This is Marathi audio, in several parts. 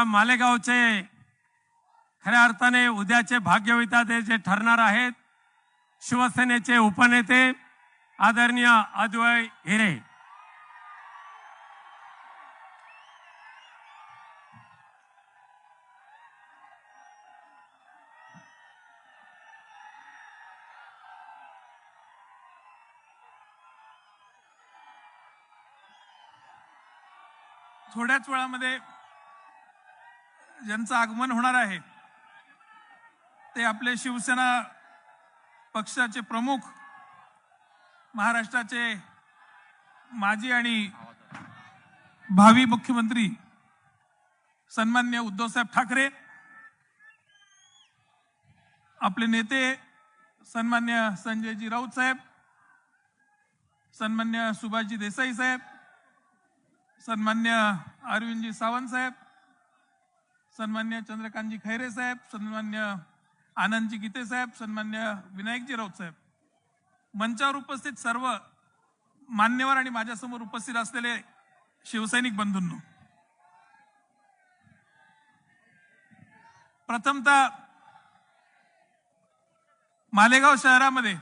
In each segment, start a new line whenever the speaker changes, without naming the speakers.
या मालेगावचे खऱ्या अर्थाने उद्याचे भाग्यविधाते जे ठरणार आहेत शिवसेनेचे उपनेते आदरणीय अद्वय हिरे.
थोड्याच वेळामध्ये ज्यांचं आगमन होणार आहे ते आपले शिवसेना पक्षाचे प्रमुख महाराष्ट्राचे माजी आणि भावी मुख्यमंत्री सन्मान्य उद्धवसाहेब ठाकरे आपले नेते सन्मान्य संजयजी राऊत साहेब सन्मान्य सुभाषजी देसाई साहेब सन्मान्य अरविंदजी सावंत साहेब सन्मान्य चंद्रकांतजी खैरे साहेब सन्मान्य आनंदजी गीते साहेब सन्मान्य विनायकजी राऊत साहेब. मंचावर उपस्थित सर्व मान्यवर आणि माझ्यासमोर उपस्थित असलेले शिवसैनिक बंधूंनो. प्रथमतः मालेगाव शहरामध्ये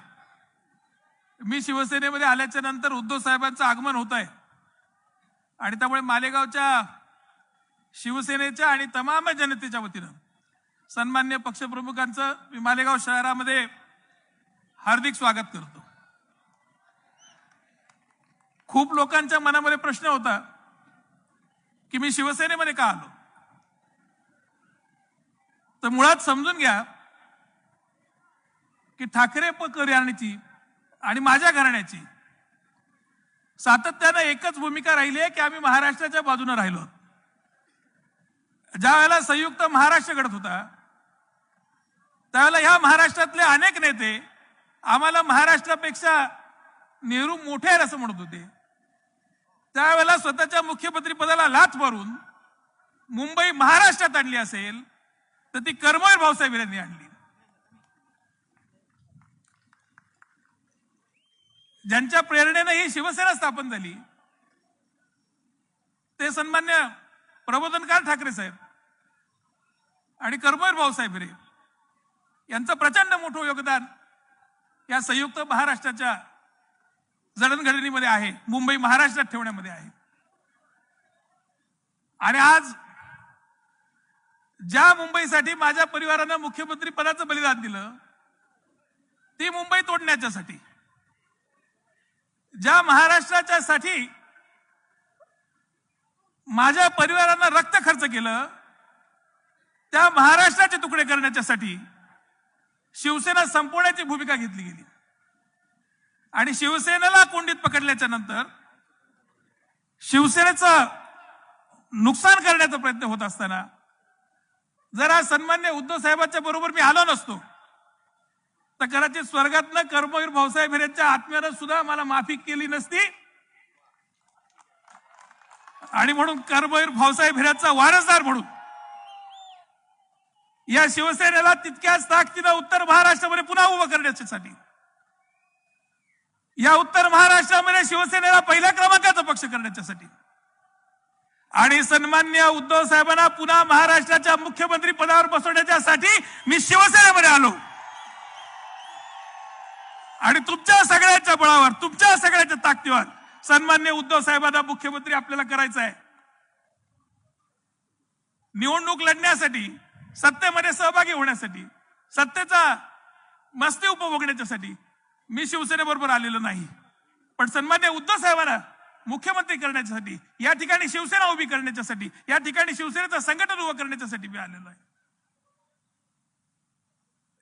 मी शिवसेनेमध्ये आल्याच्यानंतर उद्धव साहेबांचं आगमन होत आहे आणि त्यामुळे मालेगावच्या शिवसेनेच्या आणि तमाम जनतेच्या वतीनं सन्मान्य पक्षप्रमुखांचं मी मालेगाव शहरामध्ये हार्दिक स्वागत करतो. खूप लोकांच्या मनामध्ये प्रश्न होता की मी शिवसेनेमध्ये का आलो? तर मुळात समजून घ्या की ठाकरे घराण्याची आणि माझ्या घराण्याची सातत्यानं एकच भूमिका राहिली आहे की आम्ही महाराष्ट्राच्या बाजूने राहिलो ज्या वेळेला संयुक्त महाराष्ट्र घडत होता त्यावेळेला ह्या महाराष्ट्रातले अनेक नेते आम्हाला महाराष्ट्रापेक्षा नेहरू मोठे आहेत असं म्हणत होते. त्यावेळेला स्वतःच्या मुख्यमंत्री पदाला लाच मारून मुंबई महाराष्ट्रात आणली असेल तर ती कर्मवीर भाऊसाहेब यांनी आणली. ज्यांच्या प्रेरणेनं ही शिवसेना स्थापन झाली ते सन्मान्य प्रबोधनकार ठाकरे साहेब आणि कर्मवीर भाऊसाहेब रे यांचं प्रचंड मोठं योगदान या संयुक्त महाराष्ट्राच्या जडणघडणीमध्ये आहे मुंबई महाराष्ट्रात ठेवण्यामध्ये आहे. आणि आज ज्या मुंबईसाठी माझ्या परिवारानं मुख्यमंत्री पदाचं बलिदान दिलं ती मुंबई तोडण्याच्यासाठी ज्या महाराष्ट्राच्या साठी माझ्या परिवारानं रक्त खर्च केलं त्या महाराष्ट्राचे तुकडे करण्याच्यासाठी शिवसेना संपवण्याची भूमिका घेतली गेली. आणि शिवसेनेला कोंडीत पकडल्याच्या नंतर शिवसेनेचं नुकसान करण्याचा प्रयत्न होत असताना जर आज सन्मान्य उद्धव साहेबांच्या बरोबर मी आलो नसतो तर कदाचित स्वर्गातनं कर्मवीर भाऊसाहेब हिरेंच्या आत्म्यानं सुद्धा मला माफी केली नसती. आणि म्हणून कर्मवीर भाऊसाहेब हिऱ्याचा वारसदार म्हणून. या शिवसेनेला तितक्याच ताकदीनं उत्तर महाराष्ट्रामध्ये पुन्हा उभं करण्यासाठी या उत्तर महाराष्ट्रामध्ये शिवसेनेला पहिल्या क्रमांकाचा पक्ष करण्याच्यासाठी आणि सन्मान्य उद्धव साहेबांना पुन्हा महाराष्ट्राच्या मुख्यमंत्री पदावर बसवण्याच्यासाठी मी शिवसेनेमध्ये आलो. आणि तुमच्या सगळ्याच्या बळावर तुमच्या सगळ्याच्या ताकदीवर सन्मान्य उद्धव साहेबांना मुख्यमंत्री आपल्याला करायचं आहे. निवडणूक लढण्यासाठी सत्तेमध्ये सहभागी होण्यासाठी सत्तेचा मस्ती उपभोगण्याच्यासाठी मी शिवसेनेबरोबर आलेलो नाही. पण सन्मान्य उद्धव साहेबांना मुख्यमंत्री करण्यासाठी या ठिकाणी शिवसेना उभी करण्याच्यासाठी या ठिकाणी शिवसेनेचं संघटन उभं करण्याच्यासाठी मी आलेलो आहे.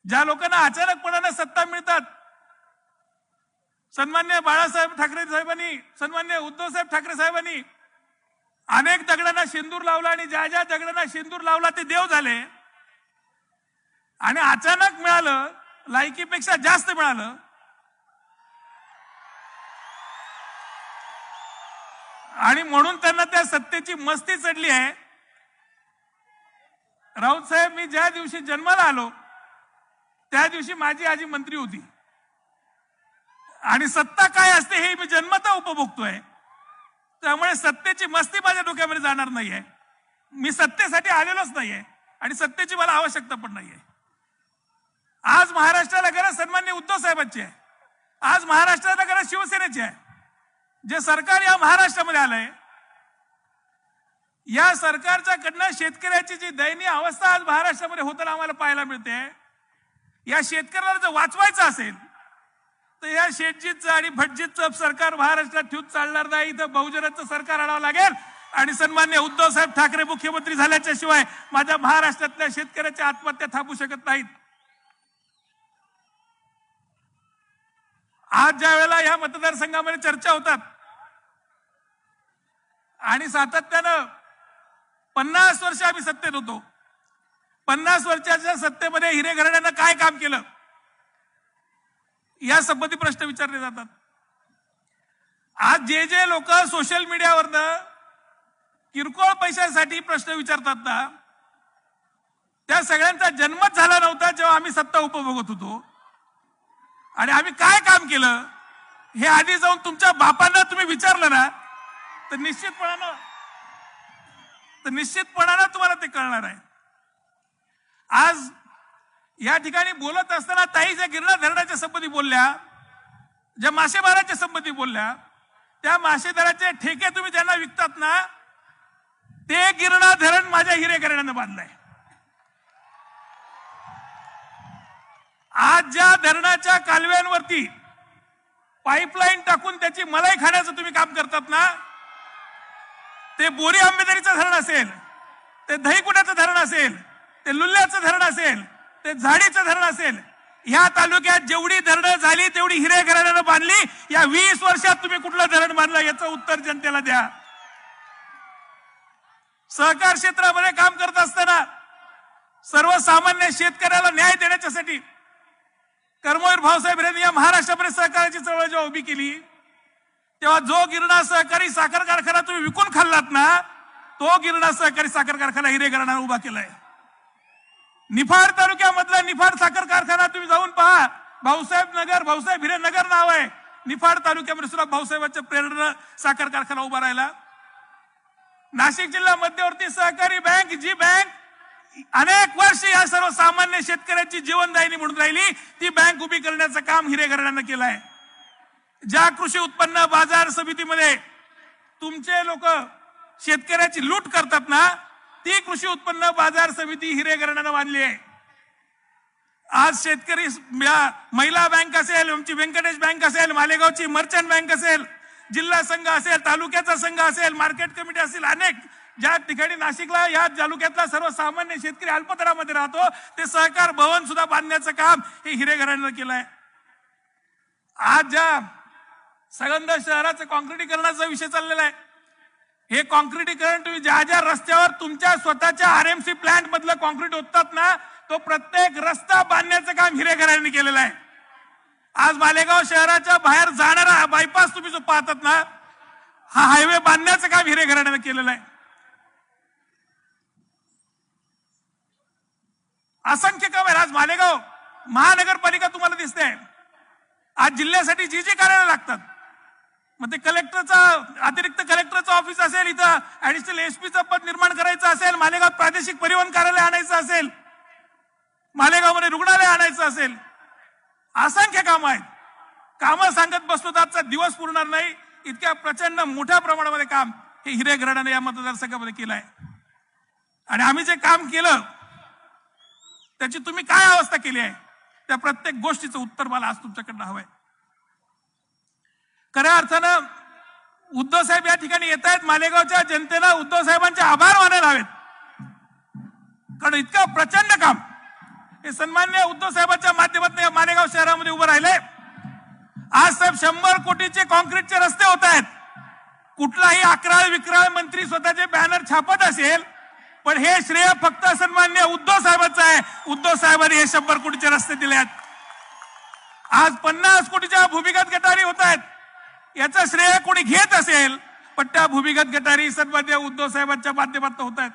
ज्या लोकांना अचानकपणानं सत्ता मिळतात सन्मान्य बाळासाहेब ठाकरे साहेबांनी सन्मान्य उद्धवसाहेब ठाकरे साहेबांनी अनेक दगडांना शेंदूर लावला आणि ज्या ज्या दगडांना शेंदूर लावला ते देव झाले. आणि अचानक मिळालं लायकीपेक्षा जास्त मिळालं. आणि म्हणून त्यांना त्या सत्तेची मस्ती चढली आहे. राऊत साहेब मी ज्या दिवशी जन्माला आलो त्या दिवशी माझी आजी मंत्री होती. आणि सत्ता काय असते हे मी जन्मता उपभोगतोय. त्यामुळे सत्तेची मस्ती माझ्या डोक्यामध्ये जाणार नाहीये. मी सत्तेसाठी आलेलोच नाहीये आणि सत्तेची मला आवश्यकता पण नाहीये. आज महाराष्ट्राला गरज सन्मान्य उद्धव साहेबांची आहे. आज महाराष्ट्राला गरज शिवसेनेची आहे. जे सरकार या महाराष्ट्रामध्ये आलंय या सरकारच्या कडनं शेतकऱ्याची जी दयनीय अवस्था आज महाराष्ट्रामध्ये होताना आम्हाला पाहायला मिळते या शेतकऱ्याला जर वाचवायचं असेल तर या शेटजीचं आणि भटजीतचं सरकार महाराष्ट्रात ठेवून चालणार नाही. तर बहुजनाचं सरकार आणावं लागेल. आणि सन्मान्य उद्धव साहेब ठाकरे मुख्यमंत्री झाल्याच्या शिवाय माझ्या महाराष्ट्रातल्या शेतकऱ्याच्या आत्महत्या थांबू शकत नाहीत. आज ज्या वेळेला या मतदारसंघामध्ये चर्चा होतात आणि सातत्यानं पन्नास वर्ष आम्ही सत्तेत होतो. पन्नास वर्षाच्या सत्तेमध्ये हिरे घराण्यानं काय काम केलं? या संबंधी प्रश्न विचारले जातात. आज जे जे लोक सोशल मीडियावरनं किरकोळ पैशासाठी प्रश्न विचारतात ना त्या सगळ्यांचा जन्मच झाला नव्हता जेव्हा आम्ही सत्ता उपभोगत होतो. आणि आम्ही काय काम केलं हे आधी जाऊन तुमच्या बापांना तुम्ही विचारलं ना तर निश्चितपणानं तर निश्चितपणानं तुम्हाला ते कळणार आहे. आज या ठिकाणी बोलत असताना ताई ज्या गिरणा धरणाच्या संबंधी बोलल्या ज्या मासेमाराच्या संबंधी बोलल्या त्या मासेदाराचे ठेके तुम्ही ज्यांना विकतात ना ते गिरणा धरण माझ्या हिरेकरण्यानं बांधलंय. आज ज्या धरणाच्या कालव्यांवरती पाईपलाईन टाकून त्याची मलाई खाण्याचं तुम्ही काम करतात ना ते बोरी आंबेदरीचं धरण असेल ते दहीकुटाचं धरण असेल ते लुल्ल्याचं धरण असेल ते झाडीचं धरण असेल. ह्या तालुक्यात जेवढी धरणं झाली तेवढी हिरे घराण्यानं बांधली. या वीस वर्षात तुम्ही कुठलं धरण बांधलं याचं उत्तर जनतेला द्या. सहकार क्षेत्रामध्ये काम करत असताना सर्वसामान्य शेतकऱ्याला न्याय देण्याच्यासाठी कर्मवीर भाऊसाहेब यांनी या महाराष्ट्रामध्ये सहकाराची चळवळ जेव्हा उभी केली तेव्हा जो गिरणा सहकारी साखर कारखाना तुम्ही विकून खाल्लात ना तो गिरणा सहकारी साखर कारखाना हिरे घराण्यानं उभा केलाय. निफाड तालुक्यामधला निफाड साखर कारखाना तुम्ही जाऊन पहा. भाऊसाहेब नगर भाऊसाहेब हिरे नगर नाव आहे. निफाड तालुक्यामध्ये सुद्धा भाऊसाहेबांच्या प्रेरणा साखर कारखाना उभा राहिला. नाशिक जिल्हा मध्यवर्ती सहकारी बँक जी बँक अनेक वर्ष या सर्वसामान्य शेतकऱ्याची जीवनदायिनी म्हणून राहिली. ती बँक उभी करण्याचं काम हिरे घराण्यानं केलं आहे ज्या कृषी उत्पन्न बाजार समितीमध्ये तुमचे लोक शेतकऱ्याची लूट करतात ना ती कृषी उत्पन्न बाजार समिती हिरेकरणानं बांधली आहे. आज शेतकरी महिला बँक असेल आमची व्यंकटेश बँक असेल मालेगावची मर्चंट बँक असेल जिल्हा संघ असेल तालुक्याचा संघ असेल मार्केट कमिटी असेल अनेक ज्या ठिकाणी नाशिकला या तालुक्यातला सर्वसामान्य शेतकरी अल्पदरामध्ये राहतो ते सहकार भवन सुद्धा बांधण्याचं काम हे हिरे केलं आहे आज ज्या सगंध शहराचं कॉन्क्रिटीकरणाचा विषय चाललेला आहे हे कॉन्क्रिटीकरण तुम्ही ज्या ज्या रस्त्यावर तुमच्या स्वतःच्या आरएमसी प्लांट मधलं कॉन्क्रीट ओततात ना तो प्रत्येक रस्ता बांधण्याचं काम हिरेकरांनी केलेलं आहे. आज मालेगाव शहराच्या बाहेर जाणारा बायपास तुम्ही जो पाहतात ना हा हायवे बांधण्याचं काम हिरेकरांनी केलेलं आहे. असंख्य काम आहे आज मालेगाव महानगरपालिका तुम्हाला दिसते आज जिल्ह्यासाठी जी जी कार्यालय लागतात. मग ते कलेक्टरचा अतिरिक्त कलेक्टरचं ऑफिस असेल इथं ऍडिशनल एसपीचं पद निर्माण करायचं असेल मालेगाव प्रादेशिक परिवहन कार्यालय आणायचं असेल मालेगावमध्ये रुग्णालय आणायचं असेल असंख्य कामं आहेत. कामं सांगत बसलो तर आजचा दिवस पुरणार नाही. इतक्या प्रचंड मोठ्या प्रमाणामध्ये काम हे हिरे घराण्याने या मतदारसंघामध्ये केलं आहे आणि आम्ही जे काम केलं त्याची तुम्ही काय अवस्था केली आहे? त्या प्रत्येक गोष्टीचं उत्तर मला आज तुमच्याकडनं आहे खऱ्या अर्थानं उद्धव साहेब या ठिकाणी येत आहेत. मालेगावच्या जनतेला उद्धव साहेबांचे आभार मानायला हवेत. कारण इतकं प्रचंड काम. हे सन्मान्य उद्धव साहेबांच्या माध्यमातून या मालेगाव शहरामध्ये उभं राहिले आज साहेब शंभर कोटीचे कॉन्क्रीटचे रस्ते होत आहेत. कुठलाही अकराळ विक्राळ मंत्री स्वतःचे बॅनर छापत असेल पण हे श्रेय फक्त सन्मान्य उद्धव साहेबांचं आहे. उद्धव साहेबांनी हे शंभर कोटीचे रस्ते दिले आहेत आज पन्नास कोटीच्या भूमिगत गटारी होत आहेत. याचं श्रेय कोणी घेत असेल पण त्या भूमिगत गटारी सन्मान्य उद्धव साहेबांच्या माध्यमातून होत आहेत.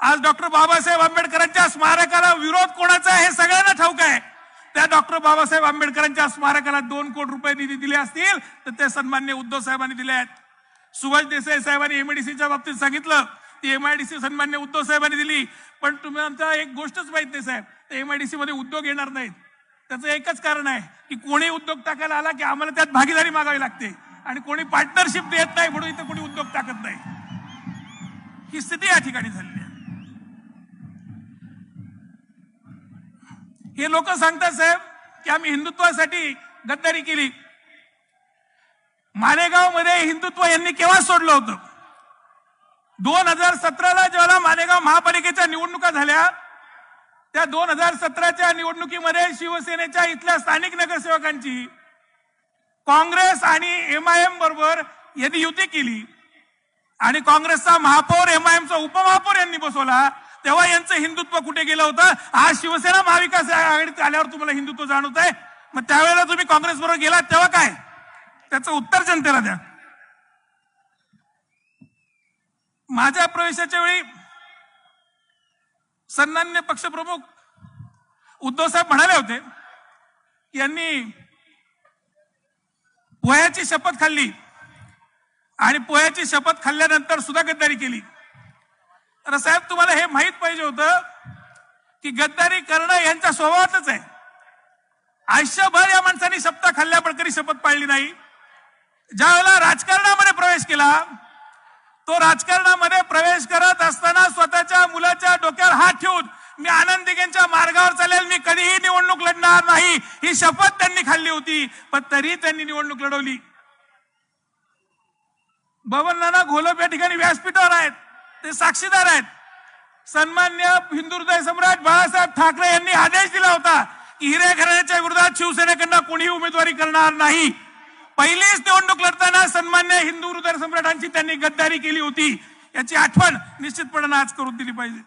आज डॉक्टर बाबासाहेब आंबेडकरांच्या स्मारकाला विरोध कोणाचा आहे हे सगळ्यांना ठाऊक आहे. त्या डॉक्टर बाबासाहेब आंबेडकरांच्या स्मारकाला दोन कोटी रुपये निधी दिले असतील तर ते सन्मान्य उद्धव साहेबांनी दिले आहेत. सुभाष देसाई साहेबांनी एमआयडीसीच्या बाबतीत सांगितलं ती एमआयडीसी सन्मान्य उद्धव साहेबांनी दिली. पण तुम्ही आमचा एक गोष्टच माहीत नाही साहेब एमआयडीसी मध्ये उद्योग येणार नाहीत. त्याचं एकच कारण आहे की कोणी उद्योग टाकायला आला की आम्हाला त्यात भागीदारी मागावी लागते. आणि कोणी पार्टनरशिप देत नाही म्हणून इथं कोणी उद्योग टाकत नाही. ही स्थिती या ठिकाणी झालेली आहे. हे लोक सांगतात साहेब की आम्ही हिंदुत्वासाठी गद्दारी केली. मालेगावमध्ये हिंदुत्व यांनी केव्हा सोडलं होतं? दोन हजार सतराला जेव्हा मालेगाव महापालिकेच्या निवडणुका झाल्या त्या दोन हजार सतराच्या निवडणुकीमध्ये शिवसेनेच्या इथल्या स्थानिक नगरसेवकांची काँग्रेस आणि एमआयएम बरोबर यांनी युती केली. आणि काँग्रेसचा महापौर एमआयएमचा उपमहापौर यांनी बसवला. तेव्हा यांचं हिंदुत्व कुठे गेलं होतं? आज शिवसेना महाविकास आघाडीत आल्यावर तुम्हाला हिंदुत्व जाणवत आहे. मग त्यावेळेला तुम्ही काँग्रेस बरोबर गेलात तेव्हा काय? त्याचं उत्तर जनतेला द्या. माझ्या प्रवेशाच्या वेळी सन्मान्य पक्षप्रमुख उद्धव साहेब म्हणाले होते यांनी पोह्याची शपथ खाल्ली आणि पोह्याची शपथ खाल्ल्यानंतर सुद्धा गद्दारी केली. तर साहेब तुम्हाला हे माहीत पाहिजे होतं की गद्दारी करणं यांच्या स्वभावातच आहे. आयुष्यभर या माणसाने शपथा खाल्ल्या पण कधी शपथ पाळली नाही. ज्या वेळेला राजकारणामध्ये प्रवेश केला तो राजकारणामध्ये प्रवेश करत असताना स्वतःच्या मुलाच्या डोक्यावर हात ठेवून मी आनंद दिघेंच्या मार्गावर चालेल मी कधीही निवडणूक लढणार नाही. ही शपथ त्यांनी खाल्ली होती पण तरी त्यांनी निवडणूक लढवली. बबन नाना घोलप या ठिकाणी व्यासपीठावर आहेत. ते साक्षीदार आहेत. सन्मान्य हिंदू हृदय सम्राट बाळासाहेब ठाकरे यांनी आदेश दिला होता की हिरे घराण्याच्या विरोधात शिवसेनेकडनं कोणीही उमेदवारी करणार नाही. पहिलीच निवडणूक लढताना सन्मान्य हिंदू हृदय सम्राटांची त्यांनी गद्दारी केली होती. याची आठवण निश्चितपणे आज करून दिली पाहिजे.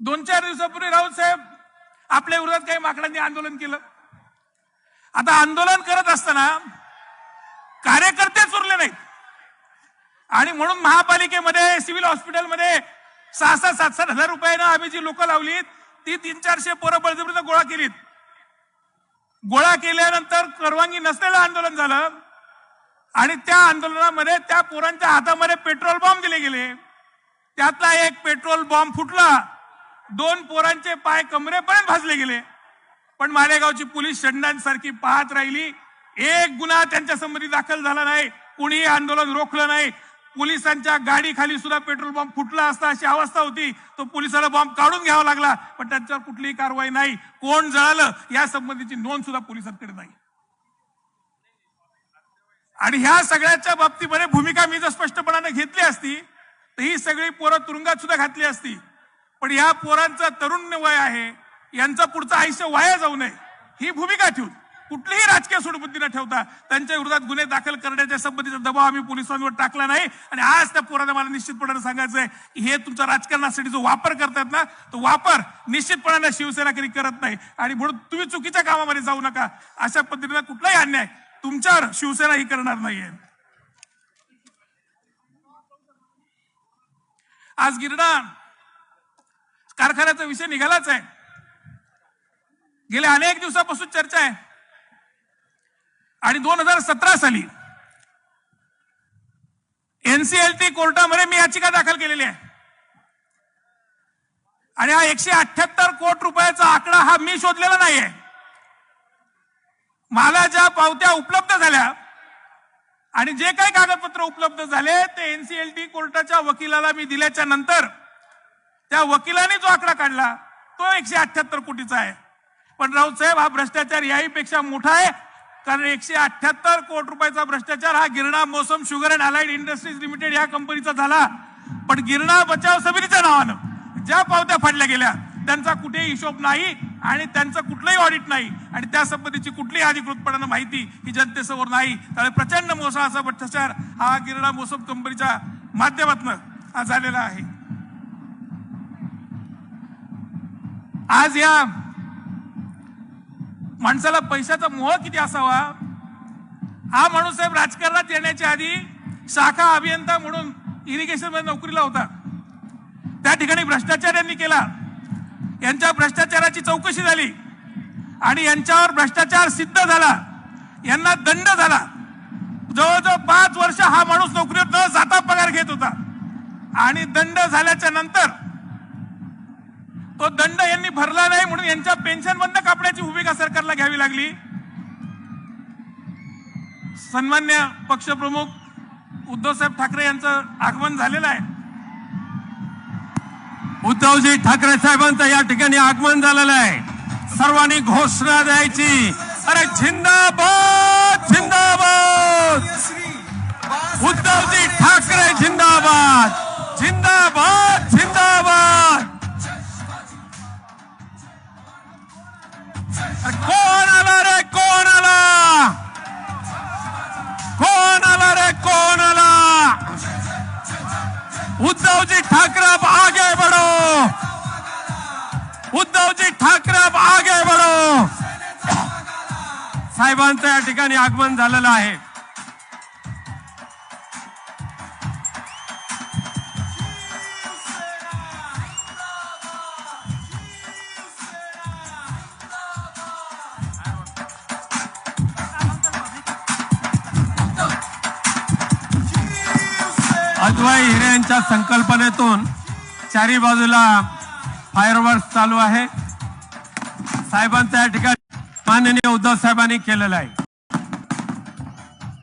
दोन चार दिवसापूर्वी राऊत साहेब आपल्या विरोधात काही माकडांनी आंदोलन केलं. आता आंदोलन करत असताना कार्यकर्तेच उरले नाहीत. आणि म्हणून महापालिकेमध्ये सिव्हिल हॉस्पिटलमध्ये सहा सहा सात सात हजार रुपयानं आम्ही जी लोक लावलीत ती तीन चारशे पोरं बळजबरीनं गोळा केलीत. गोळा केल्यानंतर परवानगी नसलेलं आंदोलन झालं. आणि त्या आंदोलनामध्ये त्या पोरांच्या हातामध्ये पेट्रोल बॉम्ब दिले गेले. त्यातला एक पेट्रोल बॉम्ब फुटला. दोन पोरांचे पाय कमरेपर्यंत भाजले गेले. पण मालेगावची पोलीस शंडांसारखी पाहत राहिली. एक गुन्हा त्यांच्या संबंधी दाखल झाला नाही. कुणीही आंदोलन रोखलं नाही. पोलिसांच्या गाडीखाली सुद्धा पेट्रोल बॉम्ब फुटला असता अशी अवस्था होती. तो पोलिसाला बॉम्ब काढून घ्यावा लागला पण त्यांच्यावर कुठलीही कारवाई नाही. कोण जळालं या संबंधीची नोंद सुद्धा पोलिसांकडे नाही. आणि ह्या सगळ्याच्या बाबतीमध्ये भूमिका मी जर स्पष्टपणाने घेतली असती तर ही सगळी पोरं तुरुंगात सुद्धा घातली असती. पण या पोरांचं तरुण वय आहे यांचं पुढचं आयुष्य वाया जाऊ नये ही भूमिका ठेवून कुठलीही राजकीय सोडबुद्धी न ठेवता त्यांच्या विरोधात गुन्हे दाखल करण्याच्या संबंधीचा दबाव आम्ही पोलिसांवर टाकला नाही. आणि आज त्या पोराने मला निश्चितपणाने सांगायचं आहे की हे तुमच्या राजकारणासाठी जो वापर करतात ना तो वापर निश्चितपणाने शिवसेना कधी करत नाही. आणि म्हणून तुम्ही चुकीच्या कामामध्ये जाऊ नका. अशा पद्धतीने कुठलाही अन्याय तुमच्यावर शिवसेना ही करणार नाहीये. आज गिरणा कारखान्याचा विषय निघालाच आहे. गेल्या अनेक दिवसापासून चर्चा आहे. आणि दोन हजार सतरा साली एनसीएलटी कोर्टामध्ये मी याचिका दाखल केलेली आहे. आणि हा एकशे अठ्याहत्तर कोटी रुपयाचा आकडा हा मी शोधलेला नाहीये. मला ज्या पावत्या उपलब्ध झाल्या आणि जे काही कागदपत्र उपलब्ध झाले ते एनसीएलटी कोर्टाच्या वकिलाला मी दिल्याच्या नंतर त्या वकिलाने जो आकडा काढला तो एकशे अठ्याहत्तर कोटीचा आहे. पण राऊत साहेब हा भ्रष्टाचार याहीपेक्षा मोठा आहे. कारण एकशे अठ्याहत्तर कोटी रुपयाचा भ्रष्टाचार हा Girna Mosam sugar and allied industries limited या कंपनीचा झाला. पण गिरणा बचाव समितीच्या नावानं ज्या पावत्या फाडल्या गेल्या त्यांचा कुठेही हिशोब नाही आणि त्यांचं कुठलंही ऑडिट नाही. आणि त्या संबंधीची कुठलीही अधिकृतपणानं माहिती ही जनतेसमोर नाही. त्यामुळे प्रचंड मोसा असा भ्रष्टाचार हा गिरणा मोसम कंपनीच्या माध्यमातून हा झालेला आहे. आज या माणसाला पैशाचा मोह किती असावा? हा माणूस साहेब राजकारणात येण्याच्या आधी शाखा अभियंता म्हणून इरिगेशनमध्ये नोकरीला होता. त्या ठिकाणी भ्रष्टाचार यांनी केला. यांच्या भ्रष्टाचाराची चौकशी झाली. आणि यांच्यावर भ्रष्टाचार सिद्ध झाला. यांना दंड झाला. जवळजवळ पाच वर्ष हा माणूस नोकरीवर न जाता पगार घेत होता. आणि दंड झाल्याच्यानंतर तो दंड यांनी भरला नाही म्हणून यांच्या पेन्शन बंद कापण्याची भूमिका सरकारला घ्यावी लागली. सन्मान्य पक्षप्रमुख उद्धवसाहेब ठाकरे यांचं आगमन झालेलं आहे.
उद्धवजी ठाकरे साहेबांचं या ठिकाणी आगमन झालेलं आहे. सर्वांनी घोषणा द्यायची. अरे झिंदाबाद झिंदाबाद उद्धवजी ठाकरे झिंदाबाद झिंदाबाद झिंदाबाद कोणाला रे कोणाला कोण आला रे कोणाला उद्धवजी ठाकरे अब आगे बढ़ो उद्धवजी ठाकरे अब आगे बढ़ो साहेबांचं या ठिकाणी आगमन झालेलं आहे. अद्वै हिरे यांच्या संकल्पनेतून चारी बाजूला फायरवर्क चालू आहे. साहेबांचं या ठिकाणी माननीय उद्धव साहेबांनी केलेलं आहे.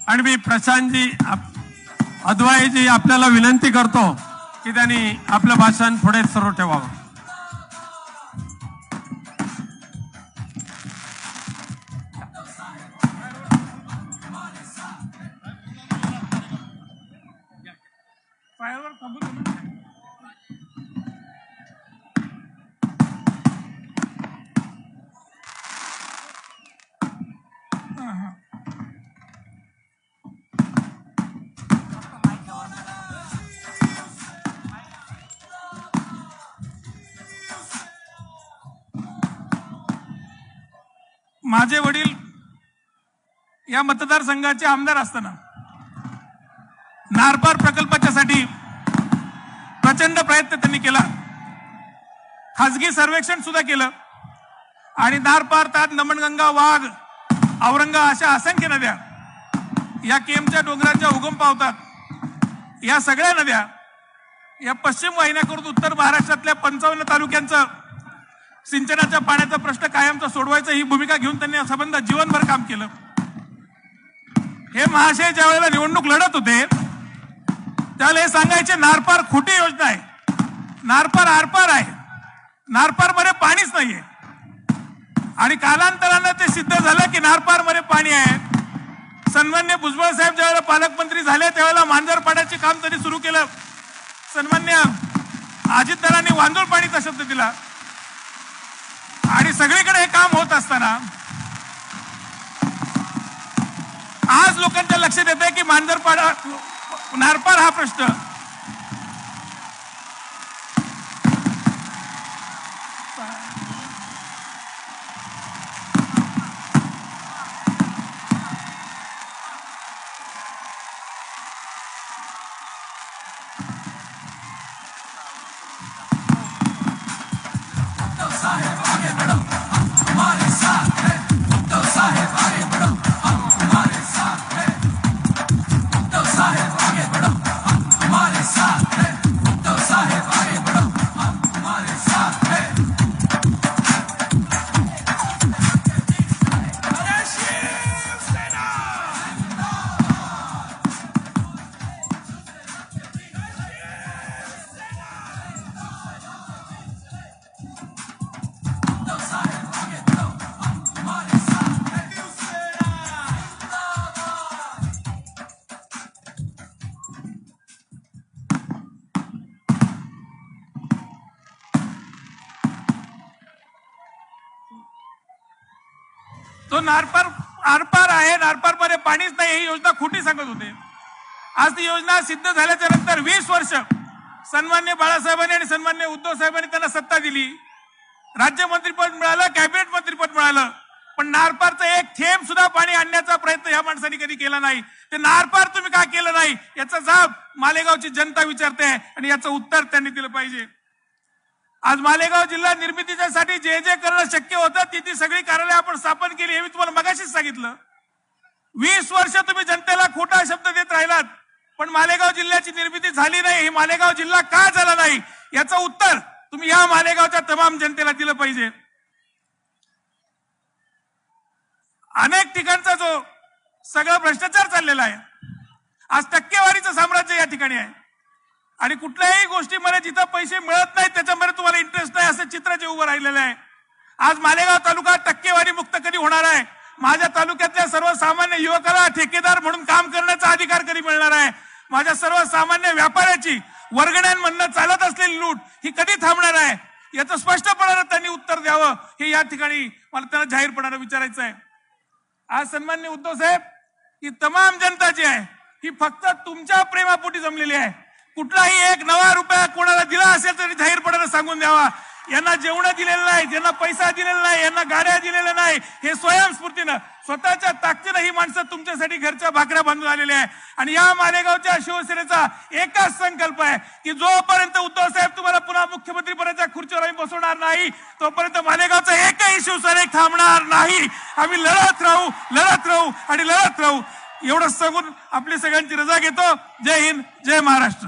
आणि मी प्रशांतजी आप- अद्वाईजी आपल्याला विनंती करतो की त्यांनी आपलं भाषण पुढे सुरू ठेवावं.
या मतदारसंघाचे आमदार असताना नारपार प्रकल्पाच्यासाठी प्रचंड प्रयत्न त्यांनी केला. खासगी सर्वेक्षण सुद्धा केलं. आणि नारपार तात नमनगंगा वाघ औरंगा अशा असंख्य नद्या या केमच्या डोंगराच्या उगम पावतात. या सगळ्या नद्या या पश्चिम वाहिन्याकडून उत्तर महाराष्ट्रातल्या पंचावन्न तालुक्यांचं सिंचनाच्या पाण्याचा प्रश्न कायमचा सोडवायचं ही भूमिका घेऊन त्यांनी संबंध जीवनभर काम केलं. हे महाशय ज्या वेळेला निवडणूक लढत होते त्याला हे सांगायचे नारपार खोटी योजना आहे. नारपार आरपार आहे. नारपारमध्ये पाणीच नाहीये. आणि कालांतरानं ते सिद्ध झालं की नारपारमध्ये पाणी आहे. सन्मान्य भुजबळ साहेब ज्यावेळेला पालकमंत्री झाले त्यावेळेला मांजर पाण्याचे काम तरी सुरू केलं. सन्मान्य अजितदारांनी वांदूळ पाणीचा शब्द दिला. आणि सगळीकडे हे काम होत असताना आज लोकांच्या लक्षात येत आहे की मांजरपाडा नारपाड हा प्रश्न. तो नारपार आरपार आहे नारपारमध्ये पाणीच नाही ही योजना खोटी सांगत होते. आज ती योजना सिद्ध झाल्याच्यानंतर वीस वर्ष सन्मान्य बाळासाहेबांनी आणि सन्मान्य उद्धव साहेबांनी त्यांना सत्ता दिली. राज्यमंत्रीपद मिळालं कॅबिनेट मंत्रीपद मिळालं पण नारपारचं एक थेंब सुद्धा पाणी आणण्याचा प्रयत्न ह्या माणसांनी कधी केला नाही. ते नारपार तुम्ही का केलं नाही? याचा जाब मालेगावची जनता विचारते आणि याचं उत्तर त्यांनी दिलं पाहिजे. आज मालेगाव जिल्हा निर्मितीच्यासाठी जे जे करणं शक्य होतं ती ती सगळी कार्यालय आपण स्थापन केली हे मी तुम्हाला मगाशीच सांगितलं. वीस वर्ष तुम्ही जनतेला खोटा शब्द देत राहिलात पण मालेगाव जिल्ह्याची निर्मिती झाली नाही हे मालेगाव जिल्हा का झाला नाही? याचं उत्तर तुम्ही या मालेगावच्या तमाम जनतेला दिलं पाहिजे. अनेक ठिकाणचा जो सगळा भ्रष्टाचार चाललेला आहे आज टक्केवारीचं साम्राज्य या ठिकाणी आहे. आणि कुठल्याही गोष्टीमध्ये जिथं पैसे मिळत नाहीत त्याच्यामध्ये तुम्हाला इंटरेस्ट नाही. असं चित्र जे उभं राहिलेलं आहे. आज मालेगाव तालुका टक्केवारी मुक्त कधी होणार आहे? माझ्या तालुक्यातल्या सर्वसामान्य युवकाला ठेकेदार म्हणून काम करण्याचा अधिकार कधी मिळणार आहे? माझ्या सर्वसामान्य व्यापाऱ्याची वर्गण्यांमधनं चालत असलेली लूट ही कधी थांबणार आहे? याचं स्पष्टपणानं त्यांनी उत्तर द्यावं. हे या ठिकाणी मला त्यांना जाहीरपणानं विचारायचं आहे. आज सन्मान्य उद्धव साहेब ही तमाम जनता जी आहे ही फक्त तुमच्या प्रेमापोटी जमलेली आहे. कुठलाही एक नवा रुपया कोणाला दिला असेल तरी जाहीरपणानं सांगून द्यावा. यांना जेवण दिलेलं नाही यांना पैसा दिलेला नाही यांना गाड्या दिलेल्या नाही हे स्वयंस्फूर्तीनं स्वतःच्या ताकदीनं ही माणसं तुमच्यासाठी घरच्या भाकऱ्या बांधून आलेली आहे. आणि या मालेगावच्या शिवसेनेचा एकच संकल्प आहे की जोपर्यंत उद्धव साहेब तुम्हाला पुन्हा मुख्यमंत्रीपदाच्या खुर्चीवर आम्ही बसवणार नाही तोपर्यंत मालेगावचा एकही शिवसैनिक थांबणार नाही. आम्ही लढत राहू लढत राहू आणि लढत राहू. एवढं सांगून आपली सगळ्यांची रजा घेतो. जय हिंद जय महाराष्ट्र.